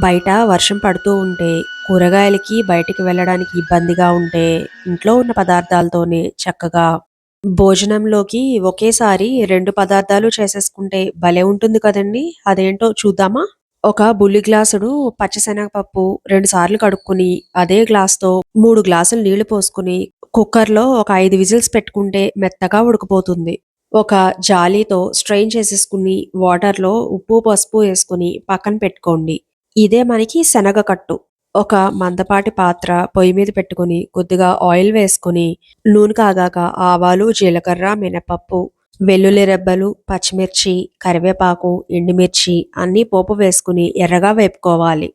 బయట వర్షం పడుతూ ఉంటే కూరగాయలకి బయటికి వెళ్ళడానికి ఇబ్బందిగా ఉంటే ఇంట్లో ఉన్న పదార్థాలతోనే చక్కగా భోజనంలోకి ఒకేసారి రెండు పదార్థాలు చేసేసుకుంటే భలే ఉంటుంది కదండి. అదేంటో చూద్దామా? ఒక బుల్లి గ్లాసుడు పచ్చిశనగపప్పు రెండు సార్లు కడుక్కుని అదే గ్లాస్తో మూడు గ్లాసులు నీళ్ళు పోసుకుని కుక్కర్లో ఒక ఐదు విజిల్స్ పెట్టుకుంటే మెత్తగా ఉడికిపోతుంది. ఒక జాలీతో స్ట్రెయిన్ చేసేసుకుని వాటర్లో ఉప్పు పసుపు వేసుకుని పక్కన పెట్టుకోండి. ఇదే మనకి శనగ కట్టు. ఒక మందపాటి పాత్ర పొయ్యి మీద పెట్టుకుని కొద్దిగా ఆయిల్ వేసుకుని నూనె కాగాక ఆవాలు జీలకర్ర మినపప్పు వెల్లుల్లి రెబ్బలు పచ్చిమిర్చి కరివేపాకు ఎండుమిర్చి అన్నీ పోపు వేసుకుని ఎర్రగా వేపుకోవాలి.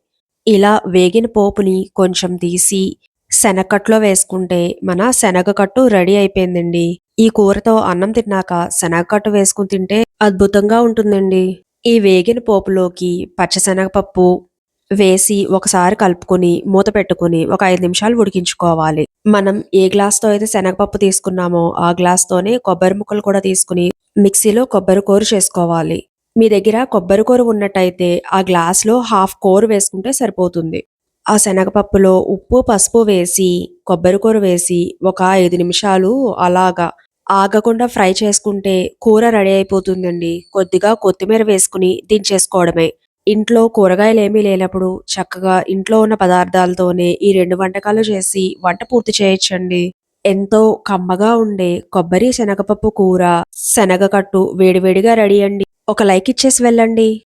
ఇలా వేగిన పోపుని కొంచెం తీసి శనగకట్లో వేసుకుంటే మన శనగకట్టు రెడీ అయిపోయిందండి. ఈ కూరతో అన్నం తిన్నాక శనగకట్టు వేసుకుని తింటే అద్భుతంగా ఉంటుందండి. ఈ వేగిన పోపులోకి పచ్చశనగపప్పు వేసి ఒకసారి కలుపుకొని మూత పెట్టుకుని ఒక ఐదు నిమిషాలు ఉడికించుకోవాలి. మనం ఏ గ్లాస్తో అయితే శనగపప్పు తీసుకున్నామో ఆ గ్లాస్తోనే కొబ్బరి ముక్కలు కూడా తీసుకుని మిక్సీలో కొబ్బరి కూర చేసుకోవాలి. మీ దగ్గర కొబ్బరి కూర ఉన్నట్టయితే ఆ గ్లాస్లో హాఫ్ కూర వేసుకుంటే సరిపోతుంది. ఆ శనగపప్పులో ఉప్పు పసుపు వేసి కొబ్బరి కూర వేసి ఒక ఐదు నిమిషాలు అలాగా ఆగకుండా ఫ్రై చేసుకుంటే కూర రెడీ అయిపోతుందండి. కొద్దిగా కొత్తిమీర వేసుకుని దించేసుకోవడమే. ఇంట్లో కూరగాయలు ఏమీ లేనప్పుడు చక్కగా ఇంట్లో ఉన్న పదార్థాలతోనే ఈ రెండు వంటకాలు చేసి వంట పూర్తి చేయొచ్చండి. ఎంతో కమ్మగా ఉండే కొబ్బరి శనగపప్పు కూర శనగకట్టు వేడివేడిగా రెడీ అండి. ఒక లైక్ ఇచ్చేసి వెళ్ళండి.